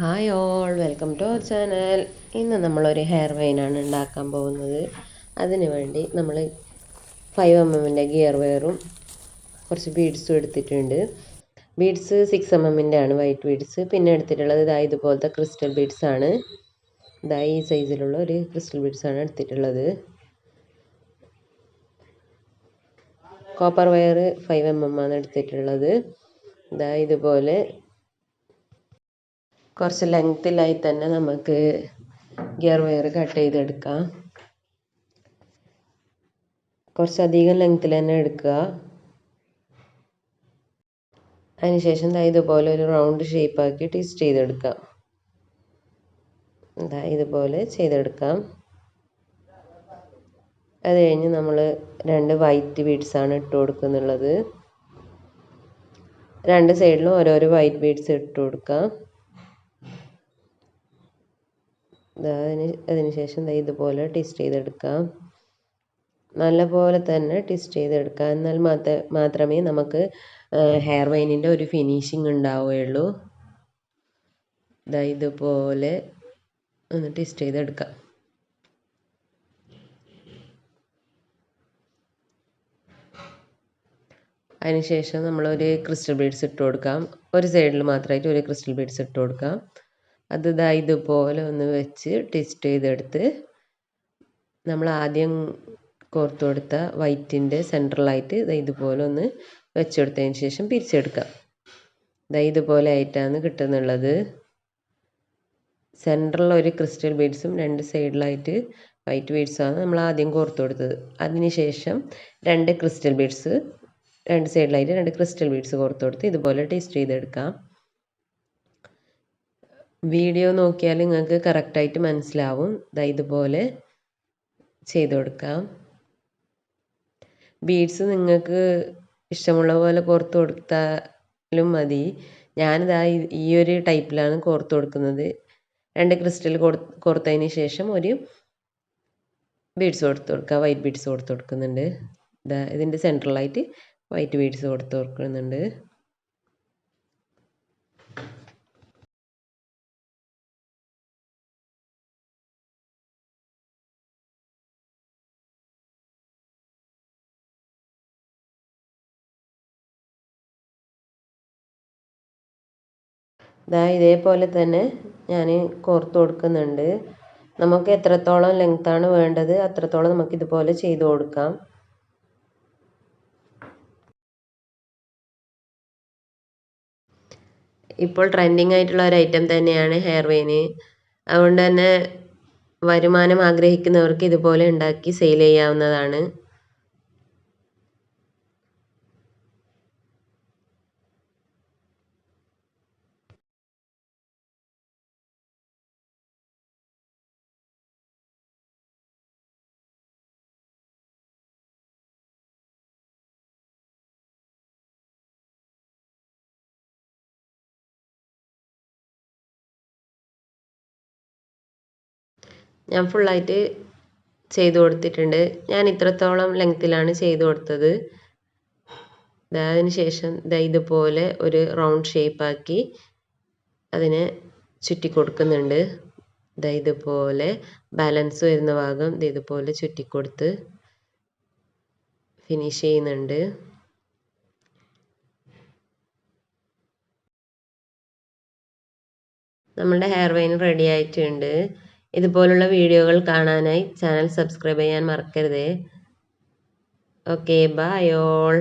Hi all welcome to our channel ഇന്ന് നമ്മളൊരു hair വൈനാണ് ഉണ്ടാക്കാൻ പോകുന്നത്. അതിന് വേണ്ടി നമ്മൾ ഫൈവ് എം എമ്മിന്റെ ഗിയർ വെയറും കുറച്ച് ബീഡ്സും എടുത്തിട്ടുണ്ട്. ബീഡ്സ് സിക്സ് എം എമ്മിന്റെ ആണ് വൈറ്റ് ബീഡ്സ് പിന്നെ എടുത്തിട്ടുള്ളത് ഇതാ ഇതുപോലത്തെ ക്രിസ്റ്റൽ ബീഡ്സ് ആണ്. ഇതാ ഈ സൈസിലുള്ള ഒരു ക്രിസ്റ്റൽ ബീഡ്സ് ആണ് എടുത്തിട്ടുള്ളത്. Copper wire five M M ആണ് എടുത്തിട്ടുള്ളത്. ഇതാ ഇതുപോലെ കുറച്ച് ലെങ്ത്തിലായി തന്നെ നമുക്ക് ഗിയർ വയർ കട്ട് ചെയ്തെടുക്കാം. കുറച്ചധികം ലെങ്ത്തിൽ തന്നെ എടുക്കുക. അതിനുശേഷം ദാ ഇതുപോലെ ഒരു റൗണ്ട് ഷേപ്പാക്കി ട്വിസ്റ്റ് ചെയ്തെടുക്കാം. ദാ ഇതുപോലെ ചെയ്തെടുക്കാം. അത് കഴിഞ്ഞ് നമ്മൾ രണ്ട് വൈറ്റ് ബീഡ്സ് ആണ് ഇട്ട് കൊടുക്കുന്നുള്ളത്. രണ്ട് സൈഡിലും ഓരോരോ വൈറ്റ് ബീഡ്സ് ഇട്ട് കൊടുക്കാം. അതിന് അതിന് ശേഷം ദാ ഇതുപോലെ ട്വിസ്റ്റ് ചെയ്തെടുക്കാം. നല്ലപോലെ തന്നെ ട്വിസ്റ്റ് ചെയ്തെടുക്കാം. എന്നാൽ മാത്ര മാത്രമേ നമുക്ക് ഹെയർ വൈനിന്റെ ഒരു ഫിനിഷിംഗ് ഉണ്ടാവുകയുള്ളൂ. ഇതാ ഇതുപോലെ ഒന്ന് ട്വിസ്റ്റ് ചെയ്തെടുക്കാം. അതിനുശേഷം നമ്മളൊരു ക്രിസ്റ്റൽ ബീഡ്സ് ഇട്ട് കൊടുക്കാം. ഒരു സൈഡിൽ മാത്രമായിട്ട് ഒരു ക്രിസ്റ്റൽ ബീഡ്സ് ഇട്ട് കൊടുക്കാം. അത് ഇതാ ഇതുപോലെ ഒന്ന് വെച്ച് ട്വിസ്റ്റ് ചെയ്തെടുത്ത് നമ്മൾ ആദ്യം കോർത്തു കൊടുത്ത വൈറ്റിന്റെ സെൻട്രലായിട്ട് ഇതാ ഇതുപോലെ ഒന്ന് വെച്ചെടുത്തതിന് ശേഷം പിരിച്ചെടുക്കാം. ഇതാ ഇതുപോലെ ആയിട്ടാണ് കിട്ടുന്നുള്ളത്. സെൻട്രൽ ഒരു ക്രിസ്റ്റൽ ബീഡ്സും രണ്ട് സൈഡിലായിട്ട് വൈറ്റ് ബീഡ്സാണ് നമ്മൾ ആദ്യം കോർത്തു കൊടുത്തത്. അതിനുശേഷം രണ്ട് ക്രിസ്റ്റൽ ബീഡ്സ് രണ്ട് സൈഡിലായിട്ട് രണ്ട് ക്രിസ്റ്റൽ ബീഡ്സ് കോർത്തു കൊടുത്ത് ഇതുപോലെ ടേസ്റ്റ് ചെയ്തെടുക്കാം. വീഡിയോ നോക്കിയാൽ നിങ്ങൾക്ക് കറക്റ്റായിട്ട് മനസ്സിലാവും. ദാ ഇതുപോലെ ചെയ്ത് കൊടുക്കാം. ബീഡ്സ് നിങ്ങൾക്ക് ഇഷ്ടമുള്ള പോലെ കോർത്ത് കൊടുത്താലും മതി. ഞാനിതാ ഈ ഒരു ടൈപ്പിലാണ് കോർത്ത് കൊടുക്കുന്നത്. രണ്ട് ക്രിസ്റ്റൽ കോർത്തതിന് ശേഷം ഒരു ബീഡ്സ് കൊടുത്ത് കൊടുക്കുക. വൈറ്റ് ബീഡ്സ് കൊടുത്ത് കൊടുക്കുന്നുണ്ട്. ഇതാ ഇതിന്റെ സെൻട്രലായിട്ട് വൈറ്റ് ബീഡ്സ് കൊടുത്ത് കൊടുക്കുന്നുണ്ട്. ഇതാ ഇതേപോലെ തന്നെ ഞാൻ കോർത്ത് കൊടുക്കുന്നുണ്ട്. നമുക്ക് എത്രത്തോളം ലെങ്ത്താണ് വേണ്ടത് അത്രത്തോളം നമുക്ക് ഇതുപോലെ ചെയ്ത് കൊടുക്കാം. ഇപ്പോൾ ട്രെൻഡിങ് ആയിട്ടുള്ള ഒരു ഐറ്റം തന്നെയാണ് ഹെയർ വെയിന് അതുകൊണ്ട് തന്നെ വരുമാനം ആഗ്രഹിക്കുന്നവർക്ക് ഇതുപോലെ ഉണ്ടാക്കി സെയിൽ ചെയ്യാവുന്നതാണ്. ഞാൻ ഫുള്ളായിട്ട് ചെയ്തു കൊടുത്തിട്ടുണ്ട്. ഞാൻ ഇത്രത്തോളം ലെങ്ത്തിലാണ് ചെയ്തു കൊടുത്തത്. അതിന് ശേഷം ദാ ഇതുപോലെ ഒരു റൗണ്ട് ഷേപ്പാക്കി അതിനെ ചുറ്റി കൊടുക്കുന്നുണ്ട്. ദാ ഇതുപോലെ ബാലൻസ് വരുന്ന ഭാഗം ഇതുപോലെ ചുറ്റി ചുറ്റിക്കൊടുത്ത് ഫിനിഷ് ചെയ്യുന്നുണ്ട്. നമ്മുടെ ഹെയർ വൈൻ റെഡി ആയിട്ടുണ്ട്. ഇതുപോലുള്ള വീഡിയോകൾ കാണാനായി ചാനൽ സബ്സ്ക്രൈബ് ചെയ്യാൻ മറക്കരുതേ. Okay bye all